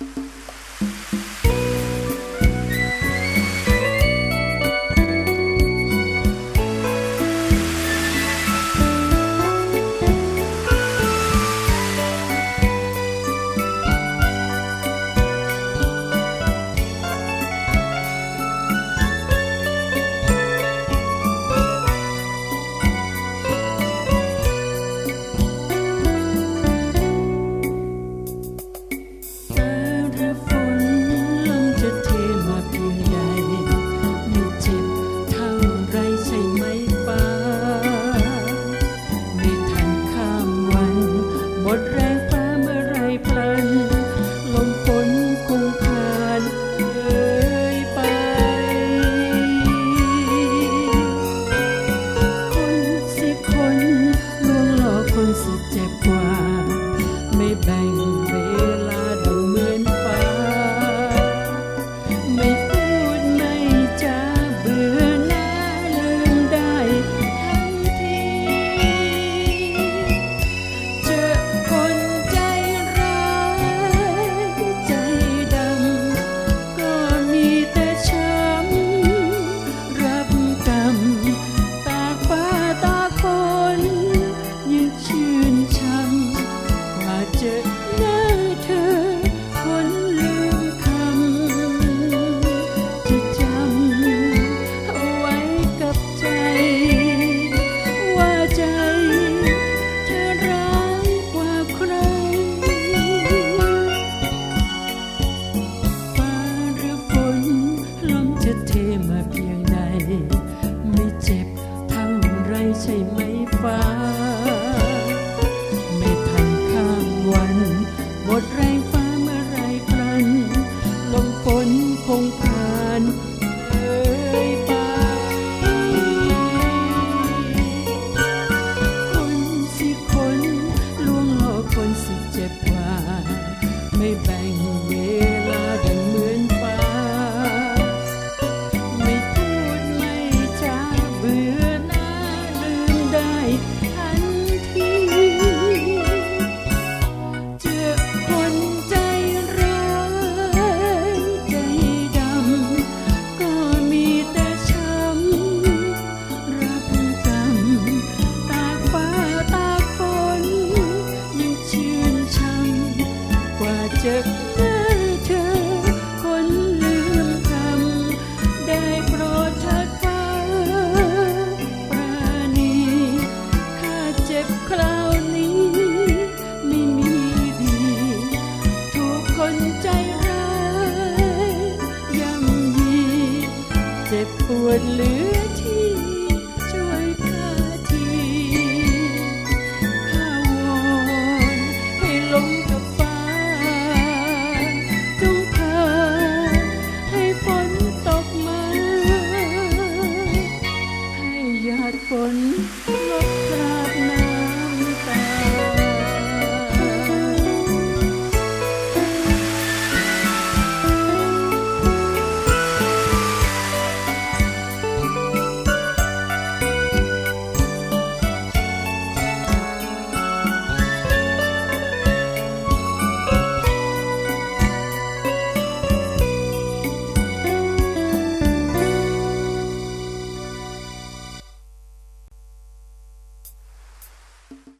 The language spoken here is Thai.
ฟ้ เจ็บปวดเหลือที่ช่วยพาทีข้าวนให้ลมกับฟ้างพาให้ฝนตกมา ให้หยาดฝน